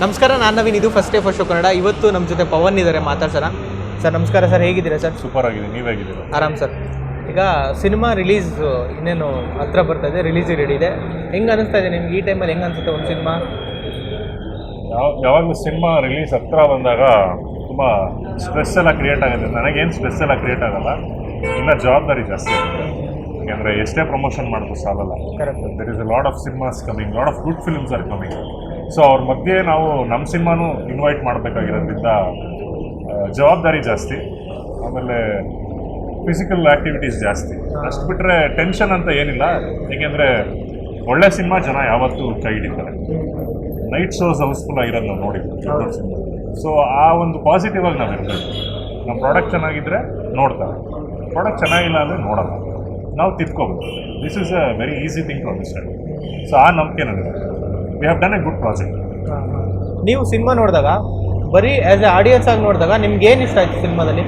ನಮಸ್ಕಾರ ನಾನು ನವೀನ್. ಇದು first day first show Kannada ಇವತ್ತು ನಮ್ಮ ಜೊತೆ ಪವನ್ ಇದ್ದಾರೆ ಮಾತಾಡ್ಸೋಣ. ಸರ್ ನಮಸ್ಕಾರ ಸರ್ ಹೇಗಿದ್ದೀರಾ ಸರ್? ಸೂಪರ್ ಆಗಿದೆ ನೀವೇಗಿದ್ದೀರ ಆರಾಮ್ ಸರ್. ಈಗ ಸಿನಿಮಾ ರಿಲೀಸ್ ಇನ್ನೇನು ಹತ್ರ ಬರ್ತಾ ಇದೆ ರಿಲೀಸ್ ರೆಡಿ ಇದೆ. ಹೆಂಗೆ ಅನಿಸ್ತಾ ಇದೆ ನಿಮ್ಗೆ? ಈ ಟೈಮಲ್ಲಿ ಹೆಂಗೆ ಅನಿಸುತ್ತೆ ಒಂದು ಸಿನಿಮಾ? ಯಾವ ಯಾವಾಗಲೂ ಸಿನಿಮಾ ರಿಲೀಸ್ ಹತ್ರ ಬಂದಾಗ ತುಂಬ ಸ್ಟ್ರೆಸ್ ಎಲ್ಲ ಕ್ರಿಯೇಟ್ ಆಗುತ್ತೆ. ನನಗೇನು ಸ್ಟ್ರೆಸ್ ಎಲ್ಲ ಕ್ರಿಯೇಟ್ ಆಗಲ್ಲ. ಇನ್ನು ಜವಾಬ್ದಾರಿ ಜಾಸ್ತಿ ಆಗುತ್ತೆ. ಯಾಕೆಂದರೆ ಎಷ್ಟೇ ಪ್ರಮೋಷನ್ ಮಾಡಿದ್ರು ಸಾಲಲ್ಲ. Correct there is a lot of cinemas coming lot of good films are coming so ಅವ್ರ ಮಧ್ಯೆ ನಾವು ನಮ್ಮ ಸಿನಿಮಾನು ಇನ್ವೈಟ್ ಮಾಡಬೇಕಾಗಿರೋದ್ರಿಂದ ಜವಾಬ್ದಾರಿ ಜಾಸ್ತಿ. ಆಮೇಲೆ ಫಿಸಿಕಲ್ ಆ್ಯಕ್ಟಿವಿಟೀಸ್ ಜಾಸ್ತಿ. ಅಷ್ಟು ಬಿಟ್ಟರೆ ಟೆನ್ಷನ್ ಅಂತ ಏನಿಲ್ಲ. ಏಕೆಂದರೆ ಒಳ್ಳೆ ಸಿನಿಮಾ ಜನ ಯಾವತ್ತೂ ಕೈ ಹಿಡಿತಾರೆ. ನೈಟ್ ಶೋಸ್ ಹೌಸ್ಫುಲ್ ಆಗಿರೋದು ನಾವು ನೋಡಿದ್ವಿ. ಸಿನಿಮಾ. ಸೊ ಆ ಒಂದು ಪಾಸಿಟಿವ್ ಆಗಿ ನಾವು ಇರಬೇಕು ನಮ್ಮ ಪ್ರಾಡಕ್ಟ್ ಚೆನ್ನಾಗಿದ್ದರೆ ನೋಡ್ತಾರೆ. ಪ್ರಾಡಕ್ಟ್ ಚೆನ್ನಾಗಿಲ್ಲ ಅಂದರೆ ನೋಡಲ್ಲ. ನಾವು ತಿದ್ಕೋಬೇಕು this is a very easy thing to understand so ಆ ನಂಬಿಕೆ ನನಗೆ we have done a good project ನೀವು ಸಿನಿಮಾ ನೋಡಿದಾಗ ಬರೀ ಆ್ಯಸ್ ಎ ಆಡಿಯನ್ಸ್ ಆಗಿ ನೋಡಿದಾಗ ನಿಮ್ಗೆ ಏನು ಇಷ್ಟ ಆಯ್ತು ಸಿನಿಮಾದಲ್ಲಿ?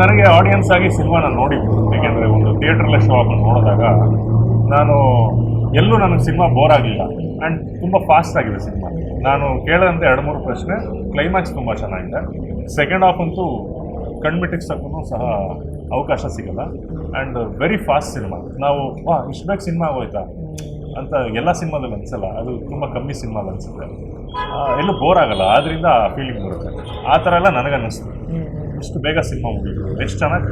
ನನಗೆ ಆಡಿಯನ್ಸ್ ಆಗಿ ಸಿನಿಮಾನ ನೋಡಿದ್ದು ಏಕೆಂದರೆ ಒಂದು ಥಿಯೇಟ್ರಲ್ಲೇ ಶೋ ಆಗಿ ನೋಡಿದಾಗ ನಾನು ಎಲ್ಲೂ ನನಗೆ ಸಿನಿಮಾ ಬೋರ್ ಆಗಿಲ್ಲ. ಆ್ಯಂಡ್ ತುಂಬ ಫಾಸ್ಟ್ ಆಗಿದೆ ಸಿನಿಮಾ. ನಾನು ಕೇಳಿದಂತೆ ಎರಡು ಮೂರು ಪ್ರಶ್ನೆ ಕ್ಲೈಮ್ಯಾಕ್ಸ್ ತುಂಬ ಚೆನ್ನಾಗಿದೆ. ಸೆಕೆಂಡ್ ಹಾಫ್ ಅಂತೂ ಕಣ್ಮಿಟ್ಟಿಕ್ಸಕ್ಕೂ ಸಹ ಅವಕಾಶ ಸಿಗಲ್ಲ. And very fast cinema. ನಾವು ವಾ ಇಷ್ಟು ಬೇಗ ಸಿನಿಮಾ ಆಗೋಯ್ತಾ? ಅಂತ ಎಲ್ಲ ಸಿನಿಮಾದಲ್ಲಿ ಅನಿಸಲ್ಲ. ಅದು ತುಂಬ ಕಮ್ಮಿ ಸಿನಿಮಾದಲ್ಲಿ ಅನಿಸುತ್ತೆ. ಎಲ್ಲೂ ಬೋರ್ ಆಗಲ್ಲ. ಆದ್ದರಿಂದ ಫೀಲಿಂಗ್ ಬರುತ್ತೆ. ಆ ಥರ ಎಲ್ಲ ನನಗನ್ನಿಸ್ತು. ಇಷ್ಟು ಬೇಗ ಸಿನಿಮಾ ಮುಗಿದ್ರು ಎಷ್ಟು ಚೆನ್ನಾಗಿ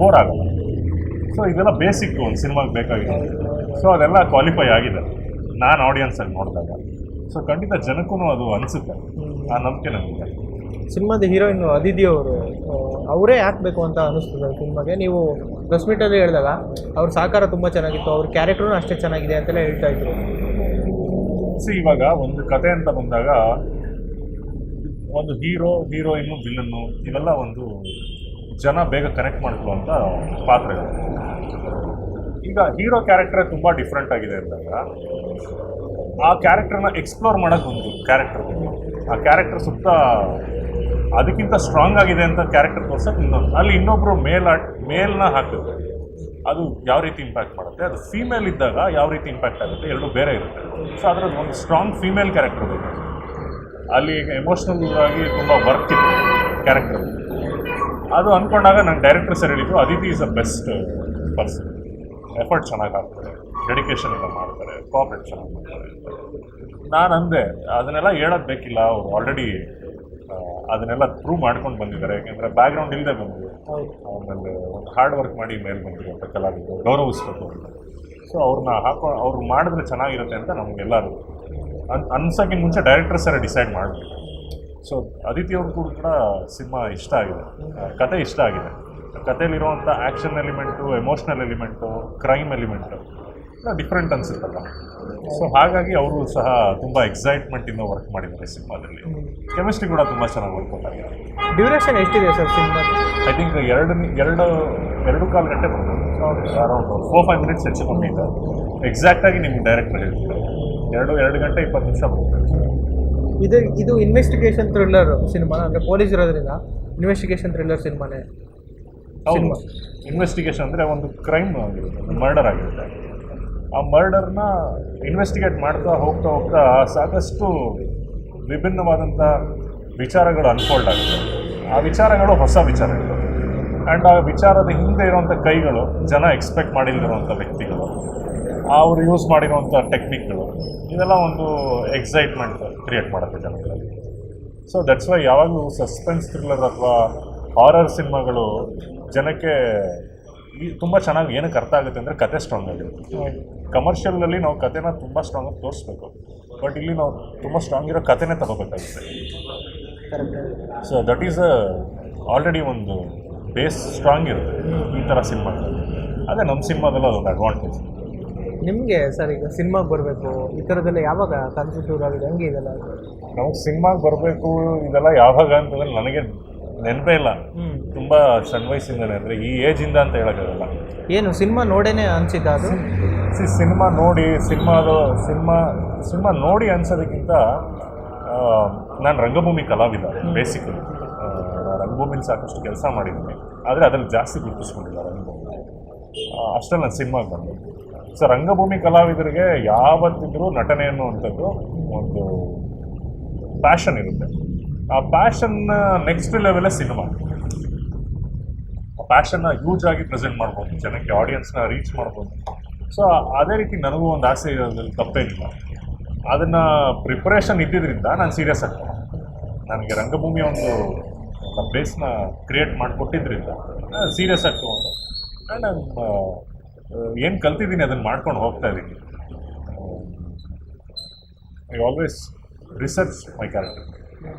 ಬೋರ್ ಆಗಲ್ಲ. ಸೊ ಇದೆಲ್ಲ ಬೇಸಿಕ್ ಒಂದು ಸಿನಿಮಾಗೆ ಬೇಕಾಗಿರೋದು. ಸೊ ಅದೆಲ್ಲ ಕ್ವಾಲಿಫೈ ಆಗಿದೆ. ನಾನು ಆಡಿಯನ್ಸಲ್ಲಿ ನೋಡಿದಾಗ. ಸೊ ಖಂಡಿತ ಜನಕ್ಕೂ ಅದು ಅನಿಸುತ್ತೆ. ಆ ನಂಬಿಕೆ ನನಗಿದೆ ಸಿನಿಮಾದ ಹೀರೋಯಿನ್ ಅದಿತಿ ಅವರು ಅವರೇ ಹಾಕ್ಬೇಕು ಅಂತ ಅನಿಸ್ತದೆ ಸಿನಿಮಾಗೆ? ನೀವು ಪ್ರೆಸ್ ಮೀಟಲ್ಲಿ ಹೇಳಿದಾಗ ಅವ್ರ ಸಹಕಾರ ತುಂಬ ಚೆನ್ನಾಗಿತ್ತು, ಅವ್ರ ಕ್ಯಾರೆಕ್ಟ್ರೂ ಅಷ್ಟೇ ಚೆನ್ನಾಗಿದೆ ಅಂತೆಲ್ಲ ಹೇಳ್ತಾ ಇದ್ರು. ಸೊ ಇವಾಗ ಒಂದು ಕತೆ ಅಂತ ಬಂದಾಗ ಒಂದು ಹೀರೋ ಹೀರೋಯಿನ್ನು ವಿಲನ್ನು ಇವೆಲ್ಲ ಒಂದು ಜನ ಬೇಗ ಕನೆಕ್ಟ್ ಮಾಡ್ಕೊಳ್ಳುವಂಥ ಪಾತ್ರಗಳು. ಈಗ ಹೀರೋ ಕ್ಯಾರೆಕ್ಟರ್ ತುಂಬ ಡಿಫ್ರೆಂಟ್ ಆಗಿದೆ ಅಂದಾಗ ಆ ಕ್ಯಾರೆಕ್ಟರ್ನ ಎಕ್ಸ್ಪ್ಲೋರ್ ಮಾಡೋಕ್ಕೆ ಒಂದು ಕ್ಯಾರೆಕ್ಟರ್ ಆ ಕ್ಯಾರೆಕ್ಟರ್ ಸುತ್ತ ಅದಕ್ಕಿಂತ ಸ್ಟ್ರಾಂಗ್ ಆಗಿದೆ ಅಂತ ಕ್ಯಾರೆಕ್ಟರ್ ತೋರ್ಸಕ್ಕೆ ಇನ್ನೊಂದು. ಅಲ್ಲಿ ಇನ್ನೊಬ್ಬರು ಮೇಲ್ ಆಟ್ ಮೇಲ್ನ ಹಾಕಿದ್ರೆ ಅದು ಯಾವ ರೀತಿ ಇಂಪ್ಯಾಕ್ಟ್ ಮಾಡುತ್ತೆ? ಅದು ಫೀಮೇಲ್ ಇದ್ದಾಗ ಯಾವ ರೀತಿ ಇಂಪ್ಯಾಕ್ಟ್ ಆಗುತ್ತೆ? ಎರಡು ಬೇರೆ ಇರುತ್ತೆ. ಸೊ ಅದರದ್ದು ಒಂದು ಸ್ಟ್ರಾಂಗ್ ಫೀಮೇಲ್ ಕ್ಯಾರೆಕ್ಟರ್ ಬೇಕು. ಅಲ್ಲಿ ಎಮೋಷ್ನಲ್ ಆಗಿ ತುಂಬ ವರ್ಕ್ ಇತ್ತು ಕ್ಯಾರೆಕ್ಟರ್ ಅದು ಅಂದ್ಕೊಂಡಾಗ ನಾನು ಡೈರೆಕ್ಟರ್ ಸರ್ ಹೇಳಿದ್ದು Aditi is a best person effort ಚೆನ್ನಾಗಿ ಹಾಕ್ತಾರೆ. ಡೆಡಿಕೇಶನ್ ಎಲ್ಲ ಮಾಡ್ತಾರೆ. ಕೋಆಪ್ರೇಟ್ ಚೆನ್ನಾಗಿ ಮಾಡ್ತಾರೆ. ನಾನು ಅಂದೆ, ಅದನ್ನೆಲ್ಲ ಹೇಳೋದು ಬೇಕಿಲ್ಲ. ಅವರು ಆಲ್ರೆಡಿ ಅದನ್ನೆಲ್ಲ ಪ್ರೂವ್ ಮಾಡ್ಕೊಂಡು ಬಂದಿದ್ದಾರೆ. ಯಾಕೆಂದರೆ ಬ್ಯಾಕ್ಗ್ರೌಂಡ್ ಇಲ್ಲದೆ ಬಂದಿದೆ. ಆಮೇಲೆ ಒಂದು ಹಾರ್ಡ್ ವರ್ಕ್ ಮಾಡಿ ಮೇಲೆ ಬಂದಿರುವಂಥ ಕಲಾವಿದರು. ಗೌರವಿಸ್ಬೇಕು ಅಂತ. ಸೊ ಅವ್ರನ್ನ ಹಾಕೋ ಅವ್ರು ಮಾಡಿದ್ರೆ ಚೆನ್ನಾಗಿರುತ್ತೆ ಅಂತ ನಮಗೆಲ್ಲರೂ. ಅನ್ ಅನ್ಸೋಕ್ಕಿಂತ ಮುಂಚೆ ಡೈರೆಕ್ಟರ್ ಸರ್ ಡಿಸೈಡ್ ಮಾಡಬೇಕು. ಸೊ ಅದಿತಿ ಅವ್ರಿಗೂ ಕೂಡ ಸಿನಿಮಾ ಇಷ್ಟ ಆಗಿದೆ. ಕತೆ ಇಷ್ಟ ಆಗಿದೆ. ಕಥೆಯಲ್ಲಿರುವಂಥ action element emotional element crime element different ಅನಿಸುತ್ತಲ್ಲ so ಹಾಗಾಗಿ ಅವರು ಸಹ ತುಂಬ ಎಕ್ಸೈಟ್ಮೆಂಟಿಂದ ವರ್ಕ್ ಮಾಡಿದ್ದಾರೆ ಸಿನಿಮಾದಲ್ಲಿ. ಕೆಮಿಸ್ಟ್ರಿ ಕೂಡ ತುಂಬ ಚೆನ್ನಾಗಿ ವರ್ಕೌಟ್ ಆಗಿದೆ ಡ್ಯೂರೇಷನ್ ಎಷ್ಟಿದೆ ಸರ್ ಸಿನಿಮಾ ಐ ಥಿಂಕ್ ಎರಡು ಎರಡು ಎರಡು ಕಾಲು ಗಂಟೆ ಬರ್ಬೋದು ಅರೌಂಡ್ ಫೋರ್ ಫೈವ್ ಮಿನಿಟ್ಸ್ ಹೆಚ್ಚು ಕಮ್ಮಿ ಇದೆ. ಎಕ್ಸಾಕ್ಟಾಗಿ ನಿಮ್ಗೆ ಡೈರೆಕ್ಟ್ ಹೇಳ್ತೀನಿ ಎರಡು ಎರಡು ಗಂಟೆ ಇಪ್ಪತ್ತು ನಿಮಿಷ ಇದು ಇದು ಇನ್ವೆಸ್ಟಿಗೇಷನ್ ಥ್ರಿಲ್ಲರ್ ಸಿನಿಮಾ ಅಂದರೆ ಪೊಲೀಸ್ ಇರೋದ್ರಿಂದ ಇನ್ವೆಸ್ಟಿಗೇಷನ್ ಥ್ರಿಲ್ಲರ್ ಸಿನಿಮಾನೇ. ಇನ್ವೆಸ್ಟಿಗೇಷನ್ ಅಂದರೆ ಒಂದು ಕ್ರೈಮ್ ಆಗಿರುತ್ತೆ ಮರ್ಡರ್ ಆಗಿರುತ್ತೆ. ಆ ಮರ್ಡರ್ನ ಇನ್ವೆಸ್ಟಿಗೇಟ್ ಮಾಡ್ತಾ ಹೋಗ್ತಾ ಹೋಗ್ತಾ ಸಾಕಷ್ಟು ವಿಭಿನ್ನವಾದಂಥ ವಿಚಾರಗಳು ಅನ್ಫೋಲ್ಡ್ ಆಗುತ್ತೆ. ಆ ವಿಚಾರಗಳು ಹೊಸ ವಿಚಾರಗಳು. ಆ್ಯಂಡ್ ಆ ವಿಚಾರದ ಹಿಂದೆ ಇರುವಂಥ ಕೈಗಳು ಜನ ಎಕ್ಸ್ಪೆಕ್ಟ್ ಮಾಡಿಲ್ದಿರುವಂಥ ವ್ಯಕ್ತಿಗಳು. ಅವರು ಯೂಸ್ ಮಾಡಿರುವಂಥ ಟೆಕ್ನಿಕ್ಗಳು ಇದೆಲ್ಲ ಒಂದು ಎಕ್ಸೈಟ್ಮೆಂಟ್ ಕ್ರಿಯೇಟ್ ಮಾಡುತ್ತೆ ಜನಗಳಲ್ಲಿ ಸೊ ದಟ್ಸ್ ವೈ ಯಾವಾಗಲೂ ಸಸ್ಪೆನ್ಸ್ ಥ್ರಿಲ್ಲರ್ ಅಥವಾ ಹಾರರ್ ಸಿನಿಮಾಗಳು ಜನಕ್ಕೆ ಈ ತುಂಬ ಚೆನ್ನಾಗಿ ಏನಕ್ಕೆ ಅರ್ಥ ಆಗುತ್ತೆ ಅಂದರೆ ಕತೆ ಸ್ಟ್ರಾಂಗ್ ಆಗಿರುತ್ತೆ. ಕಮರ್ಷಿಯಲಲ್ಲಿ ನಾವು ಕತೆನ ತುಂಬ ಸ್ಟ್ರಾಂಗ್ ಆಗಿ ತೋರಿಸ್ಬೇಕು. ಬಟ್ ಇಲ್ಲಿ ನಾವು ತುಂಬ ಸ್ಟ್ರಾಂಗ್ ಇರೋ ಕತೆನೇ ತಗೋಬೇಕಾಗುತ್ತೆ. So that is a already ಒಂದು ಬೇಸ್ ಸ್ಟ್ರಾಂಗ್ ಇರುತ್ತೆ ಈ ಥರ ಸಿನಿಮಾಗಳಲ್ಲಿ ಅದೇ ನಮ್ಮ ಸಿನಿಮಾದಲ್ಲ ಅದೊಂದು ಅಡ್ವಾಂಟೇಜ್ ನಿಮಗೆ ಸರ್ ಈಗ ಸಿನಿಮಾಗೆ ಬರಬೇಕು ಈ ಥರದ್ದೆಲ್ಲ ಯಾವಾಗ ಕನ್ಸಿಟ್ಯೂಟ್ ಆಗಿದೆ? ಹಂಗೆ ಇದೆಲ್ಲ? ನಮಗೆ ಸಿನಿಮಾಗೆ ಬರಬೇಕು ಇದೆಲ್ಲ ಯಾವಾಗ ಅಂತಂದ್ರೆ ನನಗೆ ನೆನಪೇ ಇಲ್ಲ. ತುಂಬ ಸಣ್ಣ ವಯಸ್ಸಿಂದಲೇ ಅಂದರೆ ಈ ಏಜಿಂದ ಅಂತ ಹೇಳೋಕ್ಕಾಗಲ್ಲ. ಏನು ಸಿನಿಮಾ ನೋಡೇನೆ ಅನಿಸಿದ್ದ ಅದು? ಸಿ ಸಿನಿಮಾ ನೋಡಿ ಸಿನಿಮಾದು ಸಿನಿಮಾ ಸಿನಿಮಾ ನೋಡಿ ಅನ್ಸೋದಕ್ಕಿಂತ ನಾನು ರಂಗಭೂಮಿ ಕಲಾವಿದ ಬೇಸಿಕಲಿ ರಂಗಭೂಮಿಲಿ ಸಾಕಷ್ಟು ಕೆಲಸ ಮಾಡಿದ್ದೀನಿ. ಆದರೆ ಅದ್ರಲ್ಲಿ ಜಾಸ್ತಿ ಗುರುತಿಸ್ಕೊಂಡಿಲ್ಲ ರಂಗಭೂಮಿ. ಅಷ್ಟೇ ಅಷ್ಟರಲ್ಲಿ ನಾನು ಸಿನಿಮಾಗೆ ಬಂದೆ. ಸೊ ರಂಗಭೂಮಿ ಕಲಾವಿದರಿಗೆ ಯಾವತ್ತಿದ್ರೂ ನಟನೆ ಅನ್ನುವಂಥದ್ದು ಒಂದು ಪ್ಯಾಷನ್ ಇರುತ್ತೆ. ಆ ಪ್ಯಾಷನ್ ನೆಕ್ಸ್ಟ್ ಲೆವೆಲ್ ಸಿನಿಮಾ ಆ ಪ್ಯಾಷನ್ನ ಯೂಜ್ ಆಗಿ ಪ್ರೆಸೆಂಟ್ ಮಾಡ್ಬೋದು, ಜನಕ್ಕೆ ಆಡಿಯನ್ಸ್ನ ರೀಚ್ ಮಾಡ್ಬೋದು. ಸೊ ಅದೇ ರೀತಿ ನನಗೂ ಒಂದು ಆಸೆ ಇರೋದ್ರಲ್ಲಿ ತಪ್ಪೇನಿಲ್ಲ. ಅದನ್ನ ಪ್ರಿಪರೇಷನ್ ಇದ್ದಿದ್ರಿಂದ ನಾನು ಸೀರಿಯಸ್ ಆಗ್ತೇನೆ. ನನಗೆ ರಂಗಭೂಮಿ ಒಂದು ಪ್ಲೇಸ್ನ ಕ್ರಿಯೇಟ್ ಮಾಡಿಕೊಟ್ಟಿದ್ರಿಂದ ಸೀರಿಯಸ್ ಆಗಿ ತೊಗೊಂಡು ನಾನು ಏನು ಕಲ್ತಿದ್ದೀನಿ ಅದನ್ನು ಮಾಡ್ಕೊಂಡು ಹೋಗ್ತಾ ಇದ್ದೀನಿ. I always research my character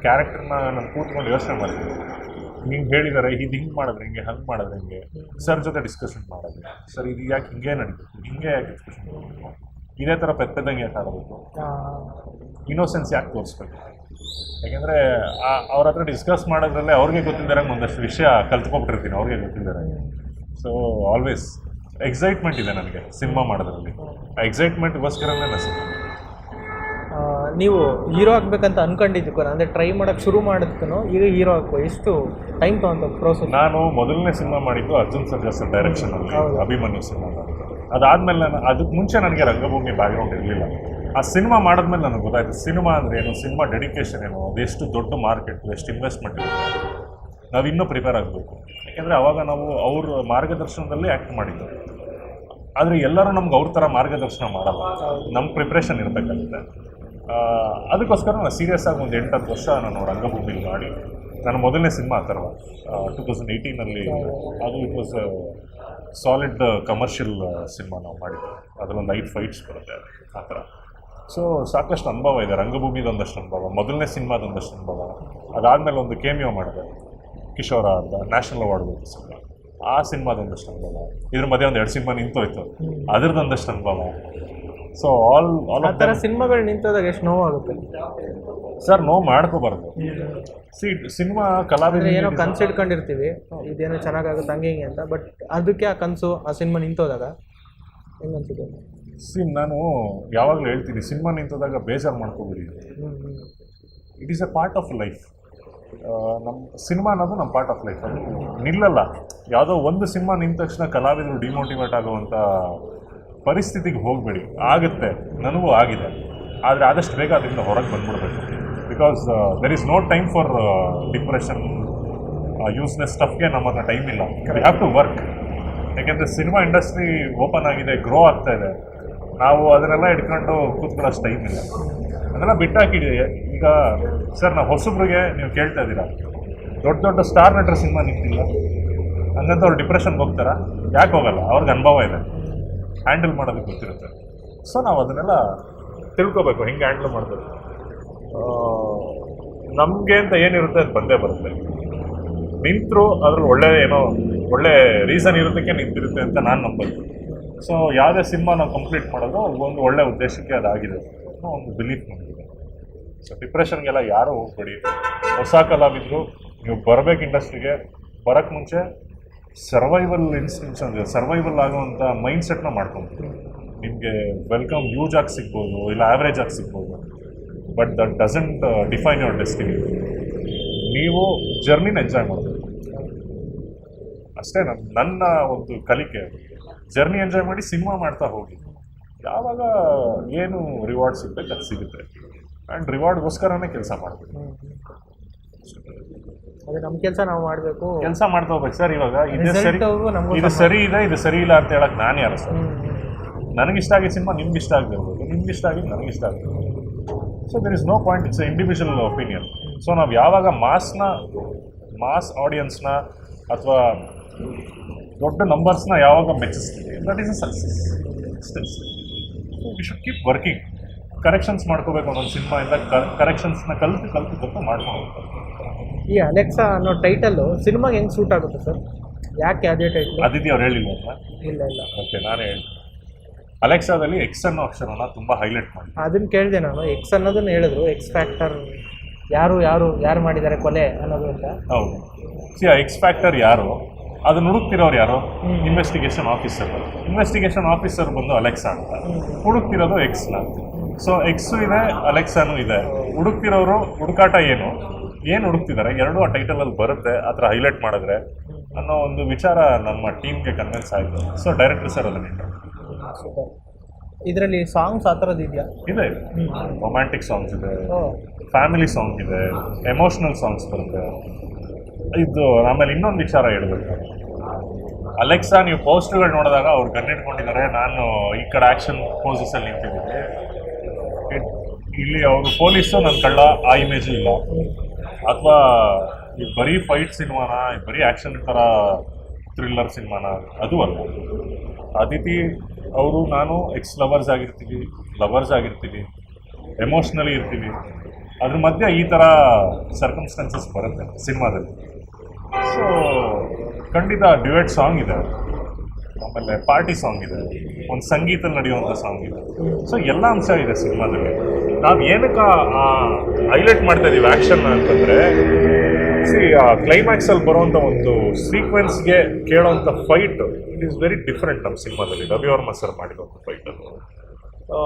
ಕ್ಯಾರೆಕ್ಟರ್ನ ನಾನು ಕೂತ್ಕೊಂಡು ಯೋಚನೆ ಮಾಡ್ತೀನಿ ಹಿಂಗೆ ಹೇಳಿದ್ದಾರೆ ಇದು ಹಿಂಗೆ ಮಾಡಿದ್ರೆ ಹಿಂಗೆ ಹಂಗೆ ಮಾಡಿದ್ರೆ ಹಿಂಗೆ. ಸರ್ ಜೊತೆ ಡಿಸ್ಕಷನ್ ಮಾಡೋದು. ಸರ್ ಇದು ಯಾಕೆ ಹಿಂಗೆ ನಡೀಬೇಕು ಹಿಂಗೆ ಯಾಕೆ ಡಿಸ್ಕಷನ್ ಮಾಡಬೇಕು ಇದೇ ಥರ ಪೆತ್ತದಂಗೆ ಯಾಕೆ ಆಡಬೇಕು. ಇನ್ನೋಸೆನ್ಸ್ ಯಾಕೆ ತೋರಿಸ್ಬೇಕು? ಯಾಕೆಂದರೆ ಅವ್ರ ಹತ್ರ ಡಿಸ್ಕಸ್ ಮಾಡೋದ್ರಲ್ಲೇ ಅವ್ರಿಗೆ ಗೊತ್ತಿದ್ದಾರೆ ಒಂದಷ್ಟು ವಿಷಯ ಕಲ್ತ್ಕೊಬಿಟ್ಟಿರ್ತೀನಿ ಅವ್ರಿಗೆ ಗೊತ್ತಿದ್ದಾರೆ ಸೊ ಆಲ್ವೇಸ್ ಎಕ್ಸೈಟ್ಮೆಂಟ್ ಇದೆ ನನಗೆ ಸಿನಿಮಾ ಮಾಡೋದ್ರಲ್ಲಿ. ಆ ಎಕ್ಸೈಟ್ಮೆಂಟ್ಗೋಸ್ಕರನೇ ನಾನು ಸಿನಿಮಾ. ನೀವು ಹೀರೋ ಆಗಬೇಕಂತ ಅನ್ಕೊಂಡಿದ್ದಕ್ಕೂ ಅಂದರೆ ಟ್ರೈ ಮಾಡೋಕ್ಕೆ ಶುರು ಮಾಡಿದ್ಕೂ ಈಗ ಹೀರೋ ಆಗ್ಬೇಕು. ಎಷ್ಟು ಟೈಮ್ ತೊಗೊಂತ ಪ್ರೋಸೆಸ್ ನಾನು ಮೊದಲನೇ ಸಿನಿಮಾ ಮಾಡಿದ್ದು ಅರ್ಜುನ್ ಸರ್ಜಾ ಸರ್ ಡೈರೆಕ್ಷನ್ ಅಲ್ಲಿ ಹೌದು. ಅಭಿಮನ್ಯು ಸಿನಿಮಾ ಮಾಡಿದ್ದು. ಅದಾದ್ಮೇಲೆ ನಾನು ಅದಕ್ಕೆ ಮುಂಚೆ ನನಗೆ ರಂಗಭೂಮಿ ಬ್ಯಾಕ್ಗ್ರೌಂಡ್ ಇರಲಿಲ್ಲ. ಆ ಸಿನಿಮಾ ಮಾಡಿದ್ಮೇಲೆ ನನಗೆ ಗೊತ್ತಾಯ್ತು ಸಿನಿಮಾ ಅಂದ್ರೆ ಏನು ಸಿನಿಮಾ ಡೆಡಿಕೇಶನ್ ಏನು ಎಷ್ಟು ದೊಡ್ಡ ಮಾರ್ಕೆಟ್ ಎಷ್ಟು ಇನ್ವೆಸ್ಟ್ಮೆಂಟ್ ಇರುತ್ತೆ. ನಾವು ಇನ್ನೂ ಪ್ರಿಪೇರ್ ಆಗಬೇಕು. ಯಾಕೆಂದರೆ ಅವಾಗ ನಾವು ಅವ್ರ ಮಾರ್ಗದರ್ಶನದಲ್ಲಿ ಆ್ಯಕ್ಟ್ ಮಾಡಿದ್ದು. ಆದರೆ ಎಲ್ಲರೂ ನಮ್ಗೆ ಅವ್ರ ಥರ ಮಾರ್ಗದರ್ಶನ ಮಾಡಲ್ಲ. ನಮ್ಮ ಪ್ರಿಪ್ರೇಷನ್ ಇರಬೇಕಾಗುತ್ತೆ. ಅದಕ್ಕೋಸ್ಕರ ನಾನು ಸೀರಿಯಸ್ ಆಗಿ ಒಂದು ಎಂಟತ್ತು ವರ್ಷ ನಾನು ರಂಗಭೂಮಿಲಿ ಮಾಡಿ ನನ್ನ ಮೊದಲನೇ ಸಿನಿಮಾ ಆ ಥರ ಟೂ ತೌಸಂಡ್ ಏಯ್ಟೀನಲ್ಲಿ ಅದು it was solid commercial cinema ನಾವು ಮಾಡಿದ್ದು. ಅದರಲ್ಲೊಂದು ಐದು ಫೈಟ್ಸ್ ಬರುತ್ತೆ ಆ ಥರ. ಸೊ ಸಾಕಷ್ಟು ಅನುಭವ ಇದೆ, ರಂಗಭೂಮಿದು ಒಂದಷ್ಟು ಅನುಭವ, ಮೊದಲನೇ ಸಿನಿಮಾದೊಂದಷ್ಟು ಅನುಭವ. ಅದಾದಮೇಲೆ ಒಂದು ಕೇಮಿಯೋ ಮಾಡಿದೆ, ಕಿಶೋರ ಅಂತ ನ್ಯಾಷನಲ್ ಅವಾರ್ಡ್ ಬಂತು ಸಿನಿಮಾ. ಆ ಸಿನಿಮಾದೊಂದಷ್ಟು ಅನುಭವ. ಇದ್ರ ಮಧ್ಯೆ ಒಂದು ಎರಡು ಸಿನಿಮಾ ನಿಂತೋಯ್ತು. ಅದ್ರದ್ದೊಂದಷ್ಟು ಅನುಭವ. ಸೊ ಆಲ್ ಆಲ್ ಆ ಥರ ಸಿನಿಮಾಗಳು ನಿಂತಾದಾಗ ಎಷ್ಟು ನೋವಾಗುತ್ತೆ ಸರ್ ನೋವು ಮಾಡ್ಕೋಬಾರ್ದು. ಸಿ ಸಿನಿಮಾ ಕಲಾವಿದ ಏನೋ ಕನ್ಸು ಇಟ್ಕೊಂಡಿರ್ತೀವಿ. ಇದೇನೋ ಚೆನ್ನಾಗಾಗುತ್ತೆ ಹಂಗೆ ಹಿಂಗೆ ಅಂತ ಬಟ್ ಅದಕ್ಕೆ ಆ ಕನಸು ಆ ಸಿನಿಮಾ ನಿಂತೋದಾಗ ಹೆಂಗೆ ಅನ್ಸುತ್ತೆ? ಸಿ ನಾನು ಯಾವಾಗಲೂ ಹೇಳ್ತೀನಿ ಸಿನಿಮಾ ನಿಂತೋದಾಗ ಬೇಜಾರು ಮಾಡ್ಕೋಬಿಡಿ. It is a part of life ನಮ್ಮ ಸಿನಿಮಾ ಅನ್ನೋದು ನಮ್ಮ ಪಾರ್ಟ್ ಆಫ್ ಲೈಫ್ ಅದು ನಿಲ್ಲಲ್ಲ. ಯಾವುದೋ ಒಂದು ಸಿನಿಮಾ ನಿಂತ ತಕ್ಷಣ ಕಲಾವಿದರು ಡಿಮೋಟಿವೇಟ್ ಆಗುವಂಥ ಪರಿಸ್ಥಿತಿಗೆ ಹೋಗಬೇಡಿ. ಆಗುತ್ತೆ. ನನಗೂ ಆಗಿದೆ. ಆದರೆ ಆದಷ್ಟು ಬೇಗ ಅದರಿಂದ ಹೊರಗೆ ಬಂದ್ಬಿಡ್ಬೇಕು. Because there is no time for depression useless ಸ್ಟಫ್ಗೆ ನಮ್ಮ ಹತ್ರ ಟೈಮ್ ಇಲ್ಲ. ವಿ ಹ್ಯಾವ್ ಟು ವರ್ಕ್ ಯಾಕೆಂದರೆ ಸಿನಿಮಾ ಇಂಡಸ್ಟ್ರಿ ಓಪನ್ ಆಗಿದೆ ಗ್ರೋ ಆಗ್ತಾ ಇದೆ. ನಾವು ಅದನ್ನೆಲ್ಲ ಇಟ್ಕೊಂಡು ಕೂತ್ಕೊಳ್ಳೋಷ್ಟು ಟೈಮ್ ಇಲ್ಲ. ಅದೆಲ್ಲ ಬಿಟ್ಟಾಕಿಡಿ. ಈಗ ಸರ್ ನಾವು ಹೊಸಬ್ರಿಗೆ ನೀವು ಕೇಳ್ತಾ ಇದ್ದೀರಾ? ದೊಡ್ಡ ದೊಡ್ಡ ಸ್ಟಾರ್ ನಟರ ಸಿನಿಮಾ ನಿಂತಿಲ್ಲ. ಹಂಗಂತ ಅವ್ರು ಡಿಪ್ರೆಷನ್ಗೆ ಹೋಗ್ತಾರಾ? ಯಾಕೆ ಹೋಗಲ್ಲ? ಅವ್ರಿಗೆ ಅನುಭವ ಇದೆ. ಹ್ಯಾಂಡಲ್ ಮಾಡೋದಕ್ಕೆ ಗೊತ್ತಿರುತ್ತೆ. ಸೊ ನಾವು ಅದನ್ನೆಲ್ಲ ತಿಳ್ಕೊಬೇಕು, ಹೆಂಗೆ ಹ್ಯಾಂಡಲ್ ಮಾಡಬೇಕು. ನಮಗೆ ಅಂತ ಏನಿರುತ್ತೆ ಅದು ಬಂದೇ ಬರುತ್ತೆ. ನಿಂತರು ಅದ್ರಲ್ಲಿ ಒಳ್ಳೆ ಏನೋ, ಒಳ್ಳೆ ರೀಸನ್ ಇರೋದಕ್ಕೆ ನಿಂತಿರುತ್ತೆ ಅಂತ ನಾನು ನಂಬೋದು ಸೊ ಯಾವುದೇ ಸಿನಿಮಾ ನಾವು ಕಂಪ್ಲೀಟ್ ಮಾಡೋದು ಒಂದು ಒಳ್ಳೆ ಉದ್ದೇಶಕ್ಕೆ ಅದಾಗಿದೆ ಒಂದು ಬಿಲೀಫ್ ನಮಗಿದೆ. ಸೊ ಡಿಪ್ರೆಷನ್ಗೆಲ್ಲ ಯಾರೂ ಹೋಗ್ಬೇಡಿ. ಹೊಸ ಕಲಾವಿದರು, ನೀವು ಬರಬೇಕು ಇಂಡಸ್ಟ್ರಿಗೆ ಬರೋಕ್ಕೆ ಮುಂಚೆ ಸರ್ವೈವಲ್ ಇನ್ಸ್ಟಿಂಕ್ಸ್ ಅಂದರೆ ಸರ್ವೈವಲ್ ಆಗುವಂಥ ಮೈಂಡ್ ಸೆಟ್ನ ಮಾಡ್ಕೊಬೇಕು ನಿಮಗೆ ವೆಲ್ಕಮ್ ಯೂಜ್ ಆಗಿ ಸಿಗ್ಬೋದು, ಇಲ್ಲ ಆ್ಯಾವ್ರೇಜ್ ಆಗಿ ಸಿಗ್ಬೋದು. But that doesn't define your destiny ನೀವು ಜರ್ನಿನ ಎಂಜಾಯ್ ಮಾಡಬೇಕು. ಅಷ್ಟೇ ನನ್ನ ನನ್ನ ಒಂದು ಕಲಿಕೆ. ಜರ್ನಿ ಎಂಜಾಯ್ ಮಾಡಿ ಸಿನಿಮಾ ಮಾಡ್ತಾ ಹೋಗಿ. ಯಾವಾಗ ಏನು ರಿವಾರ್ಡ್ ಸಿಗ್ಬೇಕು ಅದು ಸಿಗುತ್ತೆ. ಆ್ಯಂಡ್ ರಿವಾರ್ಡ್ಗೋಸ್ಕರನೇ ಕೆಲಸ ಮಾಡಬೇಕು. ಅದೇ ನಮ್ಮ ಕೆಲಸ ನಾವು ಮಾಡಬೇಕು. ಕೆಲಸ ಮಾಡ್ತಾ ಹೋಗ್ಬೇಕು ಸರ್ ಇವಾಗ. ಇದು ಸರಿ ಇದು ಸರಿ ಇದೆ ಇದು ಸರಿ ಇಲ್ಲ ಅಂತ ಹೇಳಕ್ ನಾನು ಯಾರು ಸರ್? ನನಗಿಷ್ಟ ಆಗಿದ್ದ ಸಿನಿಮಾ ನಿಮ್ಗೆ ಇಷ್ಟ ಆಗಿರ್ಬೋದು ನಿಮ್ಗೆ ಇಷ್ಟ ಆಗಿದ್ದು ನನಗೆ ಇಷ್ಟ ಆಗಿರ್ಬೋದು so there is no point it's individual opinion so ನಾವು ಯಾವಾಗ ಮಾಸ್ನ ಮಾಸ್ ಆಡಿಯನ್ಸ್ನ ಅಥವಾ ದೊಡ್ಡ ನಂಬರ್ಸ್ನ ಯಾವಾಗ ಮೆಚ್ಚಿಸ್ತೀವಿ? That is a success we should keep working corrections ಮಾಡ್ಕೋಬೇಕು ಒಂದೊಂದು ಸಿನಿಮಾಯಿಂದ ಕರೆಕ್ಷನ್ಸ್ನ ಕಲಿತು ಕಲ್ತು ಕಲ್ತು ಮಾಡ್ಕೊಂಡು ಹೋಗ್ತಾರೆ ಈ ಅಲೆಕ್ಸಾ ಅನ್ನೋ ಟೈಟಲ್ಲು ಸಿನಿಮಾಗೆ ಹೆಂಗೆ ಸೂಟ್ ಆಗುತ್ತೆ ಸರ್ ಯಾಕೆ ಅದೇ ಟೈಟಲ್ ಅದಿತಿ ಅವ್ರು ಹೇಳಿಲ್ಲ ಇಲ್ಲ ಇಲ್ಲ. ಓಕೆ ನಾನೇ ಹೇಳ್ತೀನಿ. ಅಲೆಕ್ಸಾದಲ್ಲಿ ಎಕ್ಸ್ ಅನ್ನೋ ಅಕ್ಷರನ ತುಂಬ ಹೈಲೈಟ್ ಮಾಡಿ ಅದನ್ನ ಕೇಳಿದೆ ನಾನು. ಎಕ್ಸ್ ಅನ್ನೋದನ್ನ ಹೇಳಿದ್ರು. ಎಕ್ಸ್ ಫ್ಯಾಕ್ಟರ್ ಯಾರು ಯಾರು ಯಾರು ಮಾಡಿದ್ದಾರೆ ಕೊಲೆ ಅನ್ನೋದು ಅಂತ. ಹೌದು. ಸಿ ಆ ಎಕ್ಸ್ ಫ್ಯಾಕ್ಟರ್ ಯಾರು? ಅದನ್ನ ಹುಡುಕ್ತಿರೋರು ಯಾರು? ಇನ್ವೆಸ್ಟಿಗೇಷನ್ ಆಫೀಸರ್ ಇನ್ವೆಸ್ಟಿಗೇಷನ್ ಆಫೀಸರ್ ಬಂದು ಅಲೆಕ್ಸಾ ಅಂತ. ಹುಡುಕ್ತಿರೋದು ಎಕ್ಸ್ನ ಸೊ ಎಕ್ಸು ಇದೆ ಅಲೆಕ್ಸಾನು ಇದೆ. ಹುಡುಕ್ತಿರೋರು ಹುಡುಕಾಟ ಏನು? ಏನು ಹುಡುಕ್ತಿದ್ದಾರೆ? ಎರಡು ಆ ಟೈಟಲಲ್ಲಿ ಬರುತ್ತೆ ಆ ಥರ ಹೈಲೈಟ್ ಮಾಡಿದ್ರೆ ಅನ್ನೋ ಒಂದು ವಿಚಾರ ನಮ್ಮ ಟೀಮ್ಗೆ ಕನ್ವಿನ್ಸ್ ಆಯಿತು. ಸೊ ಡೈರೆಕ್ಟರ್ ಸರ್ ಅದನ್ನ ಸೂಪರ್ ಇದರಲ್ಲಿ ಸಾಂಗ್ಸ್ ಆ ಥರದ್ದು ಇದೆಯಾ? ಇದೆ. ರೊಮ್ಯಾಂಟಿಕ್ ಸಾಂಗ್ಸ್ ಇದೆ. ಫ್ಯಾಮಿಲಿ ಸಾಂಗ್ ಇದೆ. ಎಮೋಷ್ನಲ್ ಸಾಂಗ್ಸ್ ಬರುತ್ತೆ. ಇದು ಆಮೇಲೆ ಇನ್ನೊಂದು ವಿಚಾರ ಹೇಳಬೇಕು. ಅಲೆಕ್ಸಾ ನೀವು ಪೋಸ್ಟ್ಗಳು ನೋಡಿದಾಗ ಅವ್ರು ಗನ್ ಇಟ್ಕೊಂಡಿದ್ದಾರೆ ನಾನು ಈ ಕಡೆ ಆ್ಯಕ್ಷನ್ ಪೋಸಸಲ್ಲಿ ನಿಂತಿದ್ದೀನಿ. ಇಲ್ಲಿ ಅವರು ಪೊಲೀಸು ನನ್ನ ಕಳ್ಳ ಆ ಇಮೇಜು ಇಲ್ಲ. ಅಥವಾ ಈ ಬರೀ ಫೈಟ್ ಸಿನಿಮಾನ ಬರೀ ಆ್ಯಕ್ಷನ್ ಥರ ಥ್ರಿಲ್ಲರ್ ಸಿನಿಮಾನ, ಅದು ಅಲ್ಲ. ಅದಿತಿ ಅವರು, ನಾನು ಎಕ್ಸ್ ಲವರ್ಸ್ ಆಗಿರ್ತೀವಿ ಲವರ್ಸ್ ಆಗಿರ್ತೀವಿ ಎಮೋಷ್ನಲಿ ಇರ್ತೀವಿ. ಅದ್ರ ಮಧ್ಯೆ ಈ ಥರ ಸರ್ಕಮ್ಸ್ಟೆನ್ಸಸ್ ಬರುತ್ತೆ ಸಿನಿಮಾದಲ್ಲಿ. ಸೊ ಖಂಡಿತ ಡ್ಯುಯೆಟ್ ಸಾಂಗ್ ಇದೆ. ಆಮೇಲೆ ಪಾರ್ಟಿ ಸಾಂಗ್ ಇದೆ. ಒಂದು ಸಂಗೀತ ನಡೆಯುವಂಥ ಸಾಂಗ್ ಇದೆ. ಸೊ ಎಲ್ಲ ಅಂಶ ಇದೆ ಸಿನಿಮಾದಲ್ಲಿ. ನಾವು ಏನಕ್ಕೆ ಹೈಲೈಟ್ ಮಾಡ್ತಾ ಇದ್ದೀವಿ ಆ್ಯಕ್ಷನ್ ಅಂತಂದರೆ ಸಿ ಕ್ಲೈಮ್ಯಾಕ್ಸಲ್ಲಿ ಬರುವಂಥ ಒಂದು ಸೀಕ್ವೆನ್ಸ್ಗೆ ಕೇಳೋವಂಥ fight it is very different ನಮ್ಮ ಸಿನಿಮಾದಲ್ಲಿ. ರವಿವರ್ಮ ಸರ್ ಮಾಡಿರುವಂಥ ಫೈಟ್ ಅದು.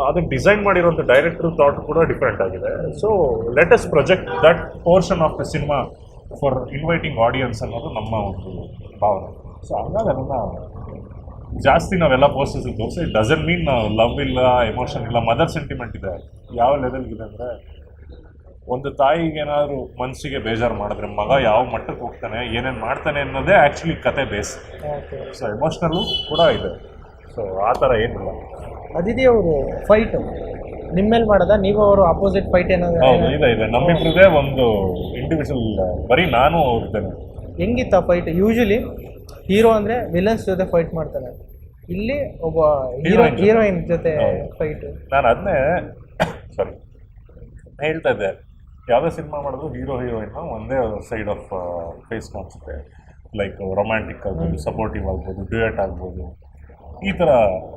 ಅದನ್ನು ಡಿಸೈನ್ ಮಾಡಿರೋಂಥ ಡೈರೆಕ್ಟರ್ ಥಾಟ್ ಕೂಡ ಡಿಫ್ರೆಂಟ್ ಆಗಿದೆ. So latest project that portion of the cinema for inviting audience ಅನ್ನೋದು ನಮ್ಮ ಒಂದು ಭಾವನೆ. ಸೊ ಹಂಗಾಗಿ ಅದನ್ನು ಜಾಸ್ತಿ ನಾವೆಲ್ಲ ಪೋಸ್ಟರ್ಸ್ ತೋರಿಸಿ ಇಟ್ ಡಸನ್ ಮೀನ್ ಲವ್ ಇಲ್ಲ ಎಮೋಷನ್ ಇಲ್ಲ ಮದರ್ ಸೆಂಟಿಮೆಂಟ್ ಇದೆ. ಯಾವ ಲೆವೆಲ್ಗಿದೆ ಅಂದರೆ ಒಂದು ತಾಯಿಗೆ ಏನಾದರೂ ಮನಸ್ಸಿಗೆ ಬೇಜಾರು ಮಾಡಿದ್ರೆ ಮಗ ಯಾವ ಮಟ್ಟಕ್ಕೆ ಹೋಗ್ತಾನೆ ಏನೇನು ಮಾಡ್ತಾನೆ ಅನ್ನೋದೇ ಆ್ಯಕ್ಚುಲಿ ಕತೆ ಬೇಸ್ ಸೊ ಎಮೋಷ್ನಲ್ಲು ಕೂಡ ಇದೆ. ಸೊ ಆ ಥರ ಏನಿಲ್ಲ. ಅದಿದೆ ಅವರು ಫೈಟ್ ನಿಮ್ಮ ಮೇಲೆ ಮಾಡೋದ ನೀವು ಅವರು ಅಪೋಸಿಟ್ ಫೈಟ್ ಏನಾದ್ರು ಹೌದು ಇದೆ ಇದೆ. ನಮ್ಮಿಬ್ರದೇ ಒಂದು ಇಂಡಿವಿಜುವಲ್ ಬರೀ ನಾನು ಅವ್ರದ್ದೇನೆ. ಹೆಂಗಿತ್ತು ಆ ಫೈಟ್ ಯೂಶಲಿ ಹೀರೋ ಅಂದರೆ ವಿಲನ್ಸ್ ಜೊತೆ ಫೈಟ್ ಮಾಡ್ತಾನೆ. ಇಲ್ಲಿ ಒಬ್ಬ ಹೀರೋ Heroine ಜೊತೆ. ಹೀರೋಯಿನ್ ಜೊತೆ. ಫೈಟ್ ನಾನು ಅದನ್ನೇ ಸಾರಿ ಹೇಳ್ತಾ ಇದ್ದೆ. ಯಾವುದೇ ಸಿನಿಮಾ ಮಾಡೋದು ಹೀರೋ ಹೀರೋಯಿನ್ ಒಂದೇ ಸೈಡ್ ಆಫ್ ಫೇಸ್ ಕಾಣಿಸುತ್ತೆ ಲೈಕ್ ರೊಮ್ಯಾಂಟಿಕ್ ಆಗ್ಬೋದು ಸಪೋರ್ಟಿವ್ ಆಗ್ಬೋದು ಡ್ಯೂಯೆಟ್ ಆಗ್ಬೋದು. ಈ ಥರ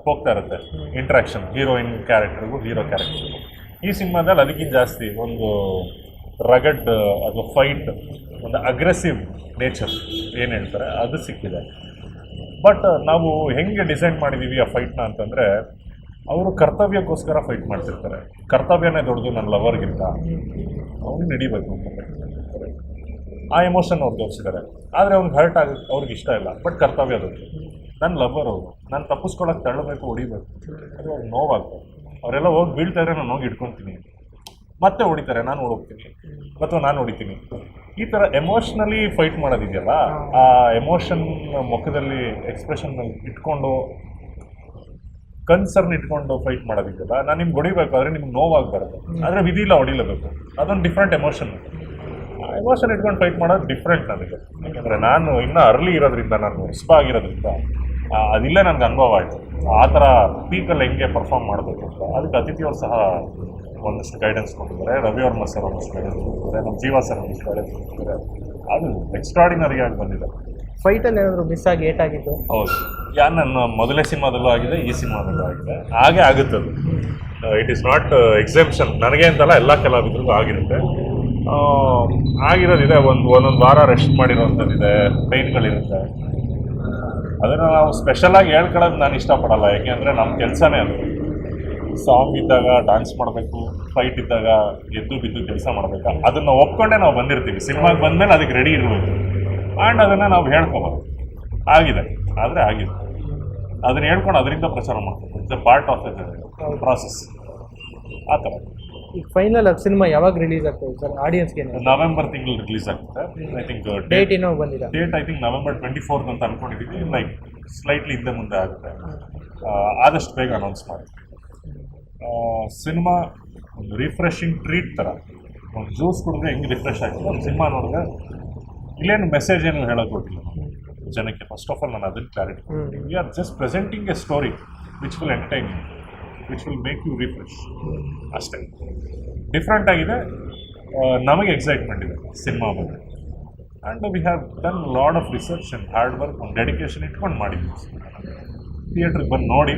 ಹೋಗ್ತಾ ಇರುತ್ತೆ ಇಂಟ್ರಾಕ್ಷನ್ ಹೀರೋಯಿನ್ ಕ್ಯಾರೆಕ್ಟರ್ಗೂ ಹೀರೋ ಕ್ಯಾರೆಕ್ಟರ್ಗೂ ಈ ಸಿನಿಮಾದಲ್ಲಿ ಅದಕ್ಕಿಂತ ಜಾಸ್ತಿ ಒಂದು ರಗಡ್ ಅಥವಾ ಫೈಟ್ ಒಂದು ಅಗ್ರೆಸಿವ್ ನೇಚರ್ ಏನು ಹೇಳ್ತಾರೆ, ಅದು ಸಿಕ್ಕಿದೆ. ಬಟ್ ನಾವು ಹೆಂಗೆ ಡಿಸೈನ್ ಮಾಡಿದ್ದೀವಿ ಆ ಫೈಟ್ನ ಅಂತಂದರೆ, ಅವರು ಕರ್ತವ್ಯಕ್ಕೋಸ್ಕರ ಫೈಟ್ ಮಾಡ್ತಿರ್ತಾರೆ. ಕರ್ತವ್ಯನೇ ದೊಡ್ಡದು ನನ್ನ ಲವರ್ಗಿಂತ ಅವ್ನು ನಡಿಬೇಕು ಅಂತ ಆ ಎಮೋಷನ್ ಅವ್ರು ತೋರಿಸಿದ್ದಾರೆ. ಆದರೆ ಅವ್ನಿಗೆ ಹರ್ಟ್ ಆಗ, ಅವ್ರಿಗೆ ಇಷ್ಟ ಇಲ್ಲ. ಬಟ್ ಕರ್ತವ್ಯ ದೊಡ್ಡದು ನನ್ನ ಲವರ್ ಅವರು. ನಾನು ತಪ್ಪಿಸ್ಕೊಳಕ್ಕೆ ತಳ್ಳಬೇಕು, ಹೊಡಿಬೇಕು. ಅದು ಅವ್ರಿಗೆ ನೋವಾಗ್ತದೆ ಅವರೆಲ್ಲ ಹೋಗಿ ಬೀಳ್ತಾ ಇದ್ರೆ ನಾನು ಹೋಗಿ ಇಟ್ಕೊತೀನಿ ಮತ್ತೆ ಹೊಡಿತಾರೆ. ನಾನು ಹೋಗ್ತೀನಿ ಅಥವಾ ನಾನು ಹೊಡಿತೀನಿ. ಈ ಥರ ಎಮೋಷ್ನಲಿ ಫೈಟ್ ಮಾಡೋದಿದೆಯಲ್ಲ ಆ ಎಮೋಷನ್ ಮುಖದಲ್ಲಿ ಎಕ್ಸ್ಪ್ರೆಷನ್ ಇಟ್ಕೊಂಡು ಕನ್ಸರ್ನ್ ಇಟ್ಕೊಂಡು ಫೈಟ್ ಮಾಡೋದಿದೆಯಲ್ಲ ನಾನು ನಿಮ್ಗೆ ಹೊಡಿಬೇಕಾದ್ರೆ ನಿಮ್ಗೆ ನೋವಾಗಬಾರ್ದು. ಆದರೆ ವಿಧಿ ಇಲ್ಲ ಹೊಡಿಲೇಬೇಕು. ಅದೊಂದು ಡಿಫ್ರೆಂಟ್ ಎಮೋಷನ್ ಆ ಎಮೋಷನ್ ಇಟ್ಕೊಂಡು ಫೈಟ್ ಮಾಡೋದು ಡಿಫ್ರೆಂಟ್ ನನಗೆ. ಯಾಕಂದರೆ ನಾನು ಇನ್ನೂ ಅರ್ಲಿ ಇರೋದ್ರಿಂದ ನಾನು ಹೊಸಬ ಆಗಿರೋದ್ರಿಂದ ಅದಿಲ್ಲೇ ನನಗೆ ಅನುಭವ ಆಯಿತು. ಆ ಥರ ಪೀಕಲ್ಲಿ ಹೆಂಗೆ ಪರ್ಫಾರ್ಮ್ ಮಾಡಬೇಕು ಅಂತ. ಅದಕ್ಕೆ ಅತಿಥಿಯವರು ಸಹ ಒಂದಷ್ಟು ಗೈಡೆನ್ಸ್ ಕೊಟ್ಟಿದ್ದಾರೆ. ರವಿವರ್ಮ ಸರ್ ಒಂದಷ್ಟು ಗೈಡೆನ್ಸ್ ಕೊಟ್ಟಿದ್ದಾರೆ. ನಮ್ಮ ಜೀವ ಸರ್ ಒಂದಷ್ಟು ಗೈಡೆನ್ಸ್ ಕೊಟ್ಟಿದ್ದಾರೆ. ಅದು ಎಕ್ಸ್ಟ್ರಾಡಿನರಿ ಆಗಿ ಬಂದಿದೆ. ಫೈಟಲ್ಲಿ ಏನಾದರೂ ಮಿಸ್ ಆಗಿ ಏಟ್ ಆಗಿದ್ದು? ಹೌದು. ಯಾ ನನ್ನ ಮೊದಲೇ ಸಿನಿಮಾದಲ್ಲೂ ಆಗಿದೆ ಈ ಸಿನಿಮಾದಲ್ಲೂ ಆಗಿದೆ. ಹಾಗೆ ಆಗುತ್ತೆ ಅದು. ಇಟ್ ಈಸ್ ನಾಟ್ ಎಕ್ಸೆಪ್ಷನ್ ನನಗೆ ಅಂತಲ್ಲ ಎಲ್ಲ ಕಲಾವಿದ್ರಿಗೂ ಆಗಿರುತ್ತೆ. ಆಗಿರೋದಿದೆ. ಒಂದು ಒಂದೊಂದು ವಾರ ರೆಸ್ಟ್ ಮಾಡಿರೋವಂಥದ್ದಿದೆ. ಪೈನ್ಗಳಿರುತ್ತೆ ಅದನ್ನು ನಾವು ಸ್ಪೆಷಲಾಗಿ ಹೇಳ್ಕೊಳ್ಳೋದು ನಾನು ಇಷ್ಟಪಡಲ್ಲ. ಯಾಕೆಂದರೆ ನಮ್ಮ ಕೆಲಸನೇ ಅದು. ಸಾಂಗ್ ಇದ್ದಾಗ ಡ್ಯಾನ್ಸ್ ಮಾಡಬೇಕು ಫೈಟ್ ಇದ್ದಾಗ ಎದ್ದು ಬಿದ್ದು ಕೆಲಸ ಮಾಡಬೇಕು? ಅದನ್ನು ಒಪ್ಕೊಂಡೇ ನಾವು ಬಂದಿರ್ತೀವಿ. ಸಿನಿಮಾಗೆ ಬಂದಮೇಲೆ ಅದಕ್ಕೆ ರೆಡಿ ಇರಬೇಕು. ಆ್ಯಂಡ್ ಅದನ್ನು ನಾವು ಹೇಳ್ಕೊಬೋದು. ಆಗಿದೆ. ಆದರೆ ಆಗಿದೆ. ಅದನ್ನು ಹೇಳ್ಕೊಂಡು ಅದರಿಂದ ಪ್ರಚಾರ ಮಾಡ್ತೀವಿ it's a part of the process ಆ ಥರ. ಈಗ ಫೈನಲ್ ಸಿನಿಮಾ ಯಾವಾಗ ರಿಲೀಸ್ ಆಗ್ತದೆ ಸರ್? ಆಡಿಯನ್ಸ್ಗೆ ನವೆಂಬರ್ ತಿಂಗಳು ರಿಲೀಸ್ ಆಗ್ತದೆ. ಐ ಥಿಂಕ್ ಡೇಟ್ ಏನೋ ಬಂದಿಲ್ಲ. Date I think November twenty fourth ಅಂತ ಅನ್ಕೊಂಡಿದ್ದೀವಿ ಲೈಕ್ ಸ್ಲೈಟ್ಲಿ ಹಿಂದೆ ಮುಂದೆ ಆಗುತ್ತೆ. ಆದಷ್ಟು ಬೇಗ ಅನೌನ್ಸ್ ಮಾಡಿ. ಸಿನಿಮಾ ಒಂದು ರಿಫ್ರೆಶಿಂಗ್ ಟ್ರೀಟ್ ಥರ ಒಂದು ಜ್ಯೂಸ್ ಕುಡಿದ್ರೆ ಹೆಂಗೆ ರಿಫ್ರೆಶ್ ಆಗ್ತದೆ? ಒಂದು ಸಿನಿಮಾ ನೋಡಿದ್ರೆ ಇಲ್ಲೇನು ಮೆಸೇಜ್ ಏನು ಹೇಳೋಕೆ ಕೊಟ್ಟಿಲ್ಲ ಜನಕ್ಕೆ ಫಸ್ಟ್ ಆಫ್ ಆಲ್ ನಾನು ಅದನ್ನು clarity. We are just presenting a story which will entertain which will make you refresh ಅಷ್ಟೇ. ಡಿಫ್ರೆಂಟ್ ಆಗಿದೆ. ನಮಗೆ ಎಕ್ಸೈಟ್ಮೆಂಟ್ ಇದೆ ಸಿನಿಮಾ ಬಗ್ಗೆ. And we have done lot of research and hard work ಒಂದು dedication ಇಟ್ಕೊಂಡು ಮಾಡಿದ್ವಿ ಥಿಯೇಟ್ರಿಗೆ ಬಂದು ನೋಡಿ.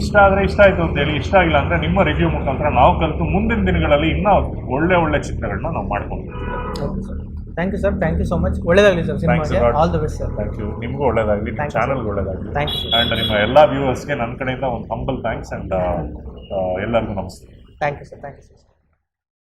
ಇಷ್ಟ ಆದರೆ ಇಷ್ಟ ಆಯಿತು ಅಂತೇಳಿ ಇಷ್ಟ ಆಗಿಲ್ಲ ಅಂದರೆ ನಿಮ್ಮ ರಿವ್ಯೂ ಮುಖಾಂತರ ನಾವು ಕಲಿತು ಮುಂದಿನ ದಿನಗಳಲ್ಲಿ ಇನ್ನೂ ಒಳ್ಳೆ ಒಳ್ಳೆ ಚಿತ್ರಗಳನ್ನ ನಾವು ಮಾಡ್ಕೊಂಡು thank you sir thank you so much ಒಳ್ಳೇದಾಗಲಿ ಸರ್ ಸಿನಿಮಾಗೆ. All the best sir thank you ನಿಮಗೂ ಒಳ್ಳೇದಾಗಲಿ ನಿಮ್ಮ ಚಾನಲ್ಗೆ ಒಳ್ಳೇದಾಗಲಿ. ಥ್ಯಾಂಕ್ ಯು ಸರ್ ಆ್ಯಂಡ್ ನಿಮ್ಮ ಎಲ್ಲ ವ್ಯೂವರ್ಸ್ಗೆ ನನ್ನ ಕಡೆಯಿಂದ ಒಂದು ಹಂಬಲ್ ಥ್ಯಾಂಕ್ಸ್ ಆ್ಯಂಡ್ ಎಲ್ಲರಿಗೂ ನಮಸ್ತೆ. Thank you sir thank you sir